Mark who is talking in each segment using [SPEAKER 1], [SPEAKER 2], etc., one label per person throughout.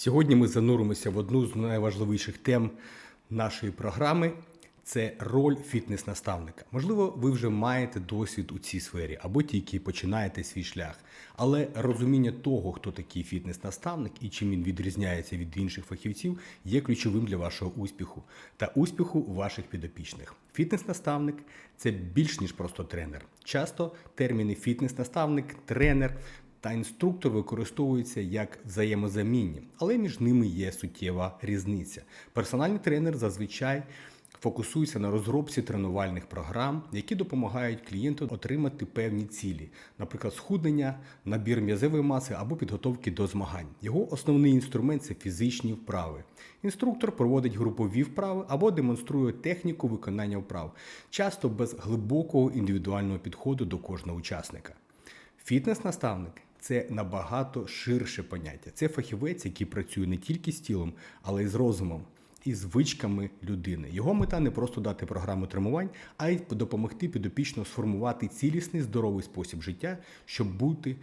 [SPEAKER 1] Сьогодні ми зануримося в одну з найважливіших тем нашої програми. Це роль фітнес-наставника. Можливо, ви вже маєте досвід у цій сфері або тільки починаєте свій шлях. Але розуміння того, хто такий фітнес-наставник і чим він відрізняється від інших фахівців, є ключовим для вашого успіху та успіху ваших підопічних. Фітнес-наставник це більш ніж просто тренер. Часто терміни фітнес-наставник, тренер та інструктор використовуються як взаємозамінні, але між ними є суттєва різниця. Персональний тренер зазвичай фокусується на розробці тренувальних програм, які допомагають клієнту отримати певні цілі, наприклад, схуднення, набір м'язевої маси або підготовки до змагань. Його основний інструмент це фізичні вправи. Інструктор проводить групові вправи або демонструє техніку виконання вправ, часто без глибокого індивідуального підходу до кожного учасника. Фітнес-наставник це набагато ширше поняття. Це фахівець, який працює не тільки з тілом, але й з розумом і звичками людини. Його мета не просто дати програму тренувань, а й допомогти підопічно сформувати цілісний здоровий спосіб життя, щоб бути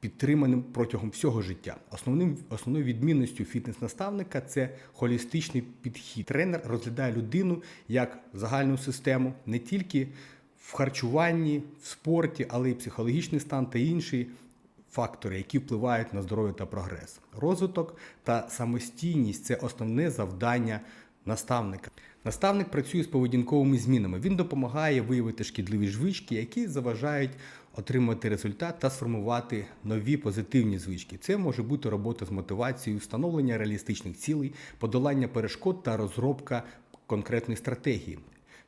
[SPEAKER 1] підтриманим протягом всього життя. Основним основною відмінністю фітнес-наставника це холістичний підхід. Тренер розглядає людину як загальну систему, не тільки в харчуванні, в спорті, але й психологічний стан та інші фактори, які впливають на здоров'я та прогрес. Розвиток та самостійність це основне завдання наставника. Наставник працює з поведінковими змінами. Він допомагає виявити шкідливі звички, які заважають отримати результат та сформувати нові позитивні звички. Це може бути робота з мотивацією, встановлення реалістичних цілей, подолання перешкод та розробка конкретної стратегії.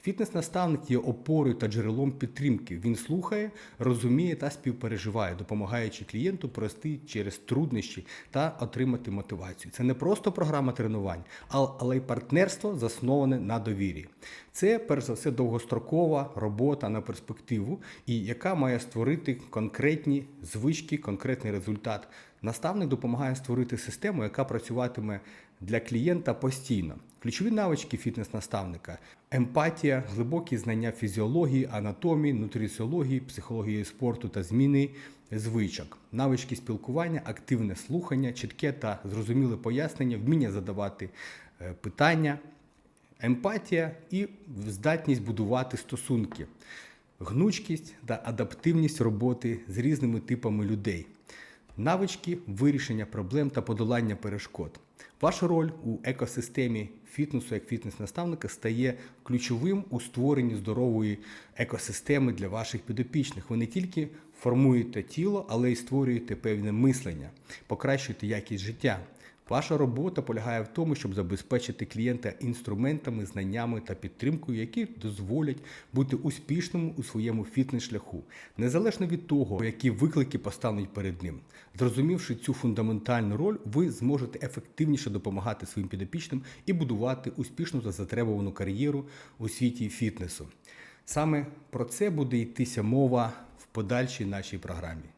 [SPEAKER 1] Фітнес-наставник є опорою та джерелом підтримки. Він слухає, розуміє та співпереживає, допомагаючи клієнту пройти через труднощі та отримати мотивацію. Це не просто програма тренувань, але й партнерство, засноване на довірі. Це перш за все довгострокова робота на перспективу, і яка має створити конкретні звички, конкретний результат. Наставник допомагає створити систему, яка працюватиме для клієнта постійно. Ключові навички фітнес-наставника: емпатія, глибокі знання фізіології, анатомії, нутриціології, психології спорту та зміни звичок, навички спілкування, активне слухання, чітке та зрозуміле пояснення, вміння задавати е, питання, емпатія і здатність будувати стосунки, гнучкість та адаптивність роботи з різними типами людей. Навички вирішення проблем та подолання перешкод. Ваша роль у екосистемі фітнесу як фітнес-наставника стає ключовим у створенні здорової екосистеми для ваших підопічних. Ви не тільки формуєте тіло, але й створюєте певне мислення, покращуєте якість життя. Ваша робота полягає в тому, щоб забезпечити клієнта інструментами, знаннями та підтримкою, які дозволять бути успішним у своєму фітнес-шляху, незалежно від того, які виклики постануть перед ним. Зрозумівши цю фундаментальну роль, ви зможете ефективніше допомагати своїм підопічним і будувати успішну та затребувану кар'єру у світі фітнесу. Саме про це буде йтися мова в подальшій нашій програмі.